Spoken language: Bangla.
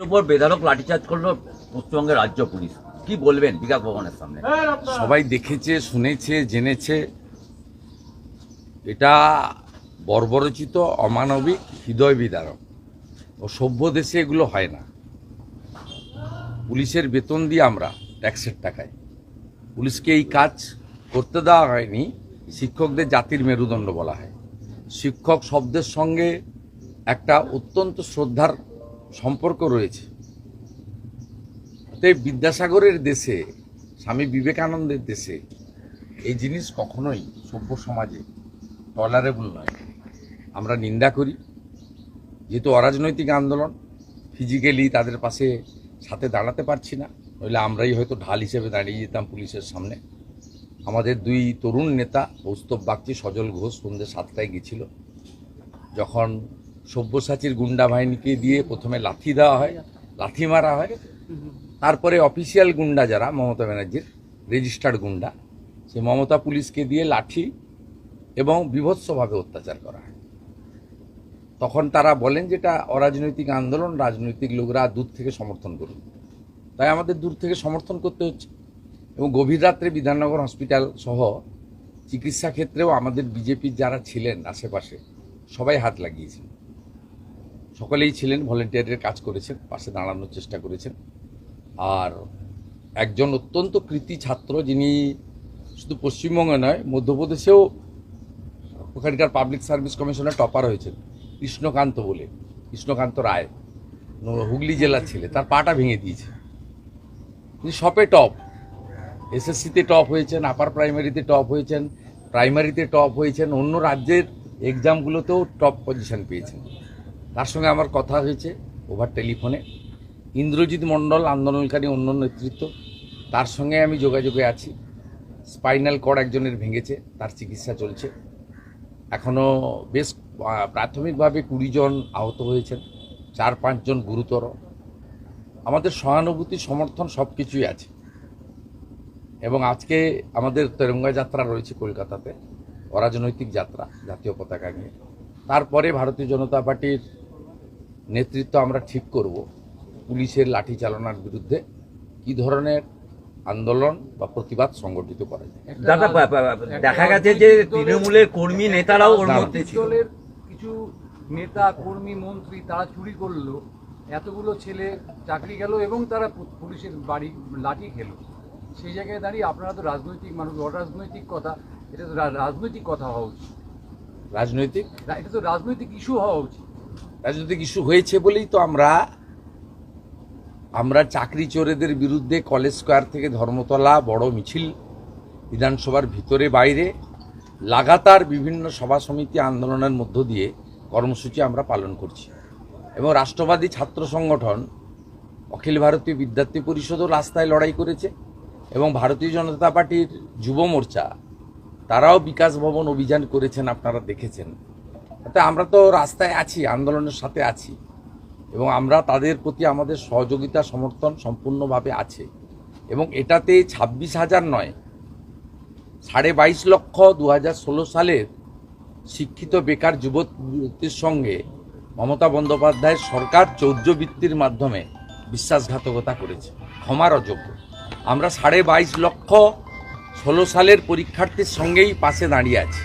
উপর বেধারক লাঠিচার্জ করল পশ্চিমবঙ্গের রাজ্য পুলিশ। কি বলবেন বিকাশ ভবনের সামনে? সবাই দেখেছে, শুনেছে, জেনেছে। এটা বর্বরচিত, অমানবিক, হৃদয় বিদারক। ও সভ্য দেশে এগুলো হয় না। পুলিশের বেতন দিয়ে আমরা ট্যাক্সের টাকায়। পুলিশকে এই কাজ করতে দেওয়া হয়নি, শিক্ষকদের জাতির মেরুদণ্ড বলা হয়। শিক্ষক শব্দের সঙ্গে একটা অত্যন্ত শ্রদ্ধার সম্পর্ক রয়েছে। তাই বিদ্যাসাগরের দেশে, স্বামী বিবেকানন্দের দেশে এই জিনিস কখনোই সভ্য সমাজে টলারেবল নয়। আমরা নিন্দা করি, যেহেতু অরাজনৈতিক আন্দোলন ফিজিক্যালি তাদের পাশে, সাথে দাঁড়াতে পারছি না, নইলে আমরাই হয়তো ঢাল হিসেবে দাঁড়িয়ে যেতাম পুলিশের সামনে। আমাদের দুই তরুণ নেতা কৌস্তব বাগচি, সজল ঘোষ সন্ধ্যে সাতটায় গেছিল। যখন সব্যসাচীর গুন্ডা বাহিনীকে দিয়ে প্রথমে লাথি দেওয়া হয়, লাথি মারা হয়। তারপরে অফিসিয়াল গুন্ডা যারা, মমতা ব্যানার্জির রেজিস্টার্ড গুন্ডা সে মমতা পুলিশকে দিয়ে লাঠি এবং বিভৎসভাবে অত্যাচার করা হয়। তখন তারা বলেন যেটা অরাজনৈতিক আন্দোলন, রাজনৈতিক লোকরা দূর থেকে সমর্থন করুন। তাই আমাদের দূর থেকে সমর্থন করতে হচ্ছে। এবং গভীর রাত্রে বিধাননগর হসপিটাল সহ চিকিৎসা ক্ষেত্রেও আমাদের বিজেপির যারা ছিলেন আশেপাশে, সবাই হাত লাগিয়েছেন সকলেই ছিলেন ভলেন্টিয়ারের কাজ করেছেন, পাশে দাঁড়ানোর চেষ্টা করেছেন। আর একজন অত্যন্ত কৃতি ছাত্র যিনি শুধু পশ্চিমবঙ্গে নয়, মধ্যপ্রদেশেও ওখানকার পাবলিক সার্ভিস কমিশনের টপার হয়েছেন, কৃষ্ণকান্ত বলে, কৃষ্ণকান্ত রায়, হুগলি জেলার ছেলে, তার পাটা ভেঙে দিয়েছে। তিনি সপে টপ এসএসসিতে টপ হয়েছেন আপার প্রাইমারিতে টপ হয়েছেন প্রাইমারিতে টপ হয়েছেন, অন্য রাজ্যের এক্সামগুলোতেও টপ পজিশন পেয়েছেন। তার সঙ্গে আমার কথা হয়েছে ওভার টেলিফোনে ইন্দ্রজিৎ মণ্ডল আন্দোলনকারী অন্য নেতৃত্ব, তার সঙ্গে আমি যোগাযোগে আছি। স্পাইনাল কর্ড একজনের ভেঙেছে, তার চিকিৎসা চলছে। এখনও বেশ প্রাথমিকভাবে কুড়ি জন আহত হয়েছেন, চার পাঁচজন গুরুতর। আমাদের সহানুভূতি, সমর্থন সব কিছুই আছে। এবং আজকে আমাদের তেরঙ্গা যাত্রা রয়েছে কলকাতাতে, অরাজনৈতিক যাত্রা, জাতীয় পতাকা নিয়ে। তারপরে ভারতীয় জনতা পার্টির নেতৃত্ব আমরা ঠিক করব পুলিশের লাঠি চালনার বিরুদ্ধে কি ধরনের আন্দোলন বা প্রতিবাদ সংগঠিত করা যায়? দাদা দেখা গেছে যে তৃণমূলের কর্মী নেতারাও ওর মধ্যে ছিল। দলের কিছু নেতা কর্মী মন্ত্রী তারা চুরি করল এতগুলো ছেলে চাকরি গেল এবং তারা পুলিশের বাড়ি লাঠি খেলো। সেই জায়গায় দাঁড়িয়ে আপনারা তো রাজনৈতিক মানুষ অরাজনৈতিক কথা এটা তো রা- রাজনৈতিক কথা হওয়া উচিত। রাজনৈতিক? এটা তো রাজনৈতিক ইস্যু হওয়া উচিত। রাজনৈতিক ইস্যু হয়েছে বলেই তো আমরা আমরা চাকরি চোরেদের বিরুদ্ধে কলেজ স্কোয়ার থেকে ধর্মতলা, বড় মিছিল, বিধানসভার ভিতরে বাইরে লাগাতার বিভিন্ন সভা সমিতি আন্দোলনের মধ্য দিয়ে কর্মসূচি আমরা পালন করছি। এবং রাষ্ট্রবাদী ছাত্র সংগঠন অখিল ভারতীয় বিদ্যার্থী পরিষদও রাস্তায় লড়াই করেছে এবং ভারতীয় জনতা পার্টির যুব মোর্চা, তারাও বিকাশ ভবন অভিযান করেছেন, আপনারা দেখেছেন। তাতে আমরা তো রাস্তায় আছি, আন্দোলনের সাথে আছি। এবং আমরা তাদের প্রতি আমাদের সহযোগিতা, সমর্থন সম্পূর্ণভাবে আছে। এবং এটাতে ছাব্বিশ হাজার নয়, সাড়ে বাইশ লক্ষ দু ষোলো সালের শিক্ষিত বেকার যুবতীর সঙ্গে মমতা বন্দ্যোপাধ্যায়ের সরকার চৌর্যবৃত্তির মাধ্যমে বিশ্বাসঘাতকতা করেছে, ক্ষমার অযোগ্য। আমরা সাড়ে বাইশ লক্ষ ষোলো সালের পরীক্ষার্থীর সঙ্গেই পাশে দাঁড়িয়ে আছি।